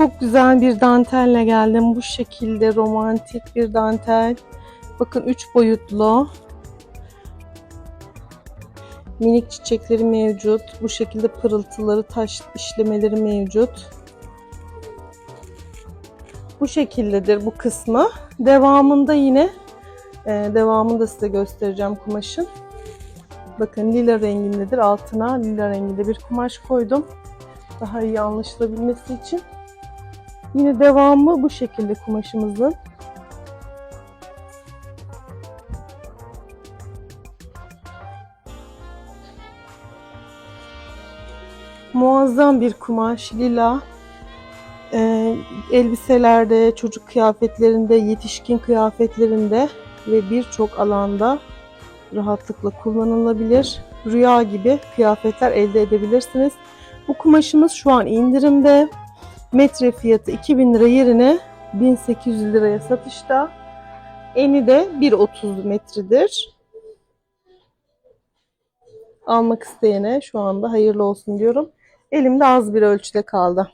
Çok güzel bir dantelle geldim. Bu şekilde romantik bir dantel. Bakın 3 boyutlu. Minik çiçekleri mevcut. Bu şekilde pırıltıları, taş işlemeleri mevcut. Bu şekildedir bu kısmı. Devamında yine e, devamını da size göstereceğim kumaşın. Bakın lila rengindedir. Altına lila renginde bir kumaş koydum. Daha iyi anlaşılabilmesi için. Yine devamı bu şekilde kumaşımızın. Muazzam bir kumaş, lila. Ee, elbiselerde, çocuk kıyafetlerinde, yetişkin kıyafetlerinde ve birçok alanda rahatlıkla kullanılabilir. Rüya gibi kıyafetler elde edebilirsiniz. Bu kumaşımız şu an indirimde. Metre fiyatı 2000 lira yerine 1800 liraya satışta. Eni de 1.30 metredir. Almak isteyene şu anda hayırlı olsun diyorum. Elimde az bir ölçüde kaldı.